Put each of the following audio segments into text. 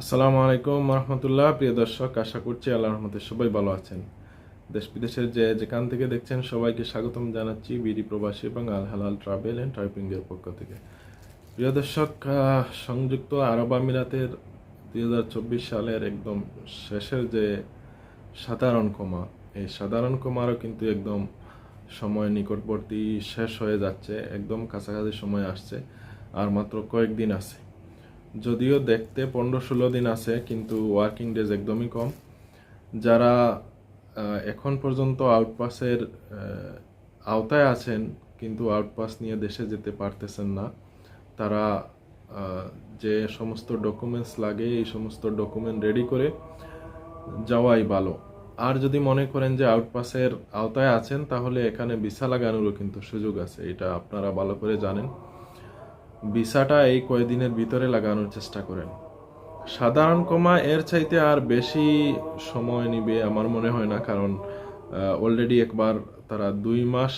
আসসালামু আলাইকুম রহমতুল্লাহ প্রিয় দর্শক, আশা করছি আল্লাহ রহমতে সবাই ভালো আছেন। দেশ বিদেশের যে যেখান থেকে দেখছেন সবাইকে স্বাগতম জানাচ্ছি বিডি প্রবাসী এবং আল হালাল ট্রাভেল অ্যান্ড টাইপিং এর পক্ষ থেকে। প্রিয় দর্শক সংযুক্ত আরব আমিরাতের দুই হাজার চব্বিশ সালের একদম শেষের যে সাধারণ কমা এই সাধারণ কমারও কিন্তু একদম সময় নিকটবর্তী শেষ হয়ে যাচ্ছে, একদম কাছাকাছি সময় আসছে, আর মাত্র কয়েকদিন আছে। যদিও দেখতে পনেরো ষোলো দিন আছে, কিন্তু ওয়ার্কিং ডেজ একদমই কম। যারা এখন পর্যন্ত আউটপাসের আওতায় আছেন, কিন্তু আউটপাস নিয়ে দেশে যেতে পারতেছেন না, তারা যে সমস্ত ডকুমেন্টস লাগে, এই সমস্ত ডকুমেন্ট রেডি করে যাওয়াই ভালো। আর যদি মনে করেন যে আউটপাসের আওতায় আছেন, তাহলে এখানে ভিসা লাগানোরও কিন্তু সুযোগ আছে, এটা আপনারা ভালো করে জানেন। ভিসাটা এই কয়েকদিনের ভিতরে লাগানোর চেষ্টা করেন। সাধারণ কমা এর চাইতে আর বেশি সময় নিবে আমার মনে হয় না, কারণ অলরেডি একবার তারা দুই মাস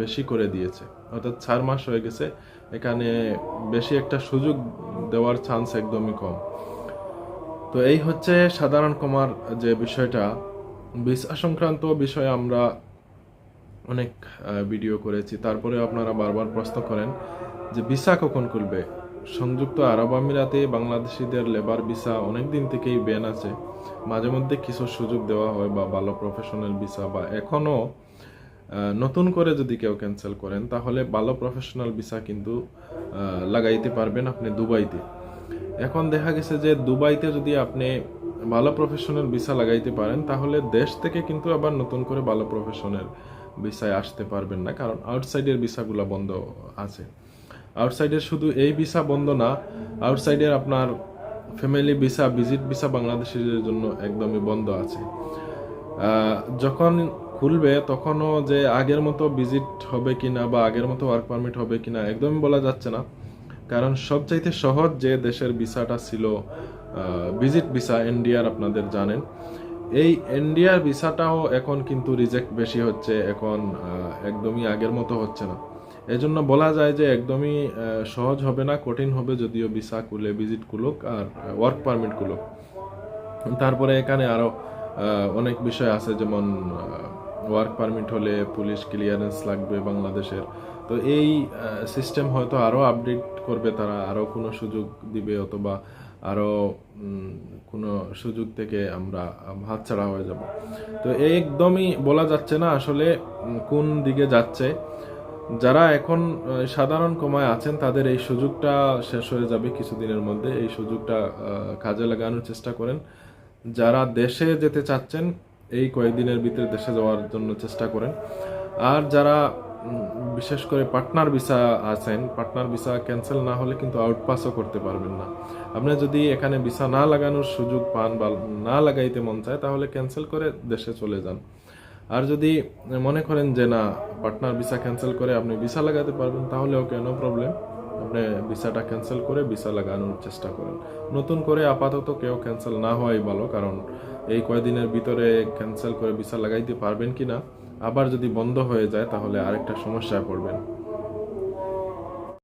বেশি করে দিয়েছে। অর্থাৎ চার মাস হয়ে গেছে, এখানে বেশি একটা সুযোগ দেওয়ার চান্স একদমই কম। তো এই হচ্ছে সাধারণ কমার যে বিষয়টা। ভিসা সংক্রান্ত বিষয়ে আমরা অনেক ভিডিও করেছি। তারপরে আপনারা বারবার প্রশ্ন করেন যে ভিসা কখন খুলবে? সংযুক্ত আরব আমিরাতে বাংলাদেশিদের লেবার ভিসা অনেক দিন থেকেই ব্যান আছে। মাঝে মধ্যে কিছু সুযোগ দেওয়া হয় বা ভালো প্রফেশনাল ভিসা বা এখনও নতুন করে যদি কেউ ক্যান্সেল করেন, তাহলে ভালো প্রফেশনাল ভিসা কিন্তু লাগাইতে পারবেন আপনি দুবাইতে। এখন দেখা গেছে যে দুবাইতে যদি আপনি ভালো প্রফেশনাল ভিসা লাগাইতে পারেন, তাহলে দেশ থেকে কিন্তু আবার নতুন করে ভালো প্রফেশনাল ভিসায় আসতে পারবেন না, কারণ আউটসাইডের ভিসাগুলো বন্ধ আছে। আউটসাইডের শুধু এই ভিসা বন্ধ না আউটসাইডের আপনার ফ্যামিলি ভিসা ভিজিট ভিসা বাংলাদেশিদের জন্য একদমই বন্ধ আছে। যখন খুলবে, তখনও যে আগের মতো ভিজিট হবে কিনা বা আগের মতো ওয়ার্ক পারমিট হবে কিনা একদমই বলা যাচ্ছে না। কারণ সবচাইতে সহজ যে দেশের ভিসাটা ছিল ভিজিট ভিসা ইন্ডিয়ার আপনাদের জানেন। এই ইন্ডিয়ার ভিসাটাও এখন কিন্তু রিজেক্ট বেশি হচ্ছে এখন একদমই আগের মতো হচ্ছে না। এজন্য বলা যায় যে একদমই সহজ হবে না কঠিন হবে যদিও ভিসা খুলে ভিজিট খুলুক আর ওয়ার্ক পারমিট খুলুক। তারপরে এখানে আরও আহ, অনেক বিষয় আছে যেমন ওয়ার্ক পারমিট হলে পুলিশ ক্লিয়ারেন্স লাগবে বাংলাদেশের। তো এই সিস্টেম হয়তো আরও আপডেট করবে তারা আরও কোনো সুযোগ দিবে অথবা আরও উম, কোনো সুযোগ থেকে আমরা হাতছাড়া হয়ে যাব। তো একদমই বলা যাচ্ছে না আসলে কোন দিকে যাচ্ছে। যারা এখন সাধারণ কমায় আছেন তাদের এই সুযোগটা শেষ হয়ে যাবে কিছুদিনের মধ্যে। এই সুযোগটা কাজে লাগানোর চেষ্টা করেন। যারা দেশে যেতে চাচ্ছেন এই কয়েকদিনের ভিতরে দেশে যাওয়ার জন্য চেষ্টা করেন। আর যারা বিশেষ করে পার্টনার ভিসা আছেন, পার্টনার ভিসা ক্যান্সেল না হলে কিন্তু আউটপাসও করতে পারবেন না। আপনি যদি এখানে ভিসা না লাগানোর সুযোগ পান বা না লাগাইতে মন চায়, তাহলে ক্যান্সেল করে দেশে চলে যান। আর যদি মনে করেন যে না, পার্টনার ভিসা ক্যান্সেল করে আপনি ভিসা লাগাতে পারবেন তাহলে ওকে নো প্রবলেম আপনি ভিসাটা ক্যান্সেল করে ভিসা লাগানোর চেষ্টা করেন। নতুন করে আপাতত কেউ ক্যান্সেল না হওয়াই ভালো, কারণ এই কয়দিনের ভিতরে ক্যান্সেল করে ভিসা লাগাইতে পারবেন কি না আবার যদি বন্ধ হয়ে যায় তাহলে আরেকটা সমস্যায় পড়বেন।